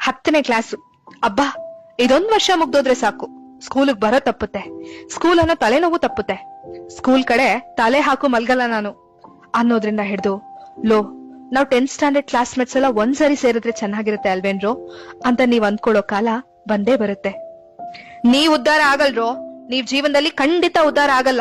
ಹತ್ತನೇ ಕ್ಲಾಸ್. ಅಬ್ಬಾ, ಇದೊಂದ್ ವರ್ಷ ಮುಗ್ದೋದ್ರೆ ಸಾಕು. ಸ್ಕೂಲಿಗೆ ಬರೋ ತಪ್ಪುತ್ತೆ. ಸ್ಕೂಲ್ ಅನ್ನೋ ತಲೆನೋವು ತಪ್ಪುತ್ತೆ. ಸ್ಕೂಲ್ ಕಡೆ ತಲೆ ಹಾಕು ಮಲ್ಗಲ್ಲ ನಾನು. ಅನ್ನೋದ್ರಿಂದ ಹಿಡ್ದು, ಲೋ, ನಾವ್ ಟೆಂತ್ ಸ್ಟ್ಯಾಂಡರ್ಡ್ ಕ್ಲಾಸ್ಮೇಟ್ಸ್ ಎಲ್ಲ ಒಂದ್ಸರಿ ಸೇರಿದ್ರೆ ಚೆನ್ನಾಗಿರುತ್ತೆ ಅಲ್ವೇನ್ರೋ? ಅಂತ ನೀವ್ ಅಂದ್ಕೊಳ್ಳೋ ಕಾಲ ಬಂದೇ ಬರುತ್ತೆ. ನೀವ್ ಉದ್ಧಾರ ಆಗಲ್ರೋ? ನೀವ್ ಜೀವನದಲ್ಲಿ ಖಂಡಿತ ಉದ್ಧಾರ ಆಗಲ್ಲ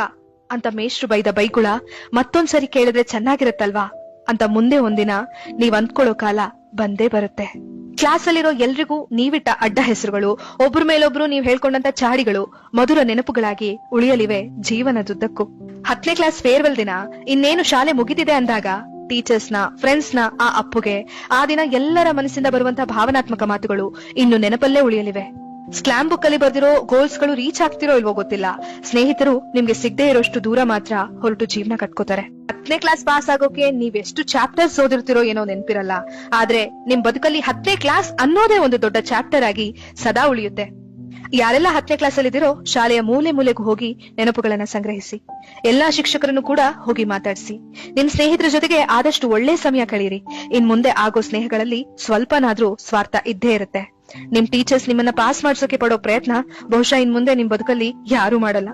ಅಂತ ಮೇಷ್ಟ್ರು ಬೈದ ಬೈಗುಳ ಮತ್ತೊಂದ್ಸರಿ ಕೇಳಿದ್ರೆ ಚೆನ್ನಾಗಿರುತ್ತಲ್ವಾ ಅಂತ ಮುಂದೆ ಒಂದಿನ ನೀವ್ ಅಂದ್ಕೊಳ್ಳೋ ಕಾಲ ಬಂದೇ ಬರುತ್ತೆ. ಕ್ಲಾಸ್ ಅಲ್ಲಿರೋ ಎಲ್ರಿಗೂ ನೀವಿಟ್ಟ ಅಡ್ಡ ಹೆಸರುಗಳು, ಒಬ್ರು ಮೇಲೊಬ್ರು ನೀವು ಹೇಳ್ಕೊಂಡಂತ ಚಾಡಿಗಳು, ಮಧುರ ನೆನಪುಗಳಾಗಿ ಉಳಿಯಲಿವೆ ಜೀವನದುದ್ದಕ್ಕೂ. ಹತ್ತನೇ ಕ್ಲಾಸ್ ಫೇರ್ವೆಲ್ ದಿನ, ಇನ್ನೇನು ಶಾಲೆ ಮುಗಿದಿದೆ ಅಂದಾಗ ಟೀಚರ್ಸ್ನ ಫ್ರೆಂಡ್ಸ್ನ ಆ ಅಪ್ಪುಗೆ, ಆ ದಿನ ಎಲ್ಲರ ಮನಸ್ಸಿಂದ ಬರುವಂತಹ ಭಾವನಾತ್ಮಕ ಮಾತುಗಳು ಇನ್ನು ನೆನಪಲ್ಲೇ ಉಳಿಯಲಿವೆ. ಸ್ಲಾಮ್ ಬುಕ್ ಅಲ್ಲಿ ಬರ್ದಿರೋ ಗೋಲ್ಸ್ಗಳು ರೀಚ್ ಆಗ್ತಿರೋ ಇಲ್ವೋ ಗೊತ್ತಿಲ್ಲ. ಸ್ನೇಹಿತರು, ನಿಮ್ಗೆ ಸಿಗದೆ ಇರೋಷ್ಟು ದೂರ ಮಾತ್ರ ಹೊರಟು ಜೀವನ ಕಟ್ಕೋತಾರೆ. ಹತ್ತನೇ ಕ್ಲಾಸ್ ಪಾಸ್ ಆಗೋಕೆ ನೀವ್ ಎಷ್ಟು ಚಾಪ್ಟರ್ಸ್ ಓದಿರ್ತಿರೋ ಏನೋ ನೆನ್ಪಿರಲ್ಲ. ಆದ್ರೆ ನಿಮ್ ಬದುಕಲ್ಲಿ ಹತ್ತನೇ ಕ್ಲಾಸ್ ಅನ್ನೋದೇ ಒಂದು ದೊಡ್ಡ ಚಾಪ್ಟರ್ ಆಗಿ ಸದಾ ಉಳಿಯುತ್ತೆ. ಯಾರೆಲ್ಲ ಹತ್ತನೇ ಕ್ಲಾಸ್ ಅಲ್ಲಿ ಇದಿರೋ ಶಾಲೆಯ ಮೂಲೆ ಮೂಲೆಗೂ ಹೋಗಿ ನೆನಪುಗಳನ್ನ ಸಂಗ್ರಹಿಸಿ. ಎಲ್ಲಾ ಶಿಕ್ಷಕರನ್ನು ಕೂಡ ಹೋಗಿ ಮಾತಾಡಿಸಿ. ನಿಮ್ ಸ್ನೇಹಿತರ ಜೊತೆಗೆ ಆದಷ್ಟು ಒಳ್ಳೆ ಸಮಯ ಕಳೀರಿ. ಇನ್ ಮುಂದೆ ಆಗೋ ಸ್ನೇಹಗಳಲ್ಲಿ ಸ್ವಲ್ಪನಾದ್ರೂ ಸ್ವಾರ್ಥ ಇದ್ದೇ ಇರುತ್ತೆ. ನಿಮ್ ಟೀಚರ್ಸ್ ನಿಮ್ಮನ್ನ ಪಾಸ್ ಮಾಡ್ಸೋಕೆ ಪಡೋ ಪ್ರಯತ್ನ, ಬಹುಶಃ ಇನ್ ಮುಂದೆ ನಿಮ್ ಬದುಕಲ್ಲಿ ಯಾರು ಮಾಡಲ್ಲ.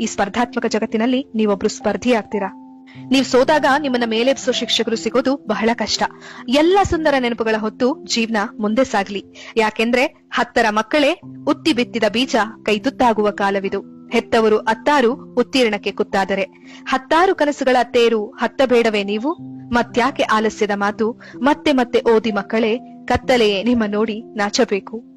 ಈ ಸ್ಪರ್ಧಾತ್ಮಕ ಜಗತ್ತಿನಲ್ಲಿ ನೀವೊಬ್ರು ಸ್ಪರ್ಧಿ ಆಗ್ತೀರಾ ನೀವ್ ಸೋದಾಗ ನಿಮ್ಮನ್ನ ಮೇಲೆಬ್ಸೋ ಶಿಕ್ಷಕರು ಸಿಗೋದು ಬಹಳ ಕಷ್ಟ. ಎಲ್ಲ ಸುಂದರ ನೆನಪುಗಳ ಹೊತ್ತು ಜೀವನ ಮುಂದೆ ಸಾಗ್ಲಿ. ಯಾಕೆಂದ್ರೆ ಹತ್ತರ ಮಕ್ಕಳೇ ಉತ್ತಿ ಬಿತ್ತಿದ ಬೀಜ ಕೈತುತ್ತಾಗುವ ಕಾಲವಿದು. ಹೆತ್ತವರು ಅತ್ತಾರು ಉತ್ತೀರ್ಣಕ್ಕೆ ಕುತ್ತಾದರೆ. ಹತ್ತಾರು ಕನಸುಗಳ ತೇರು ಹತ್ತಬೇಡವೇ ನೀವು? ಮತ್ಯಾಕೆ ಆಲಸ್ಯದ ಮಾತು? ಮತ್ತೆ ಮತ್ತೆ ಓದಿ ಮಕ್ಕಳೇ ಕತ್ತಲೆಯೇ ನಿಮ್ಮ ನೋಡಿ ನಾಚಬೇಕು.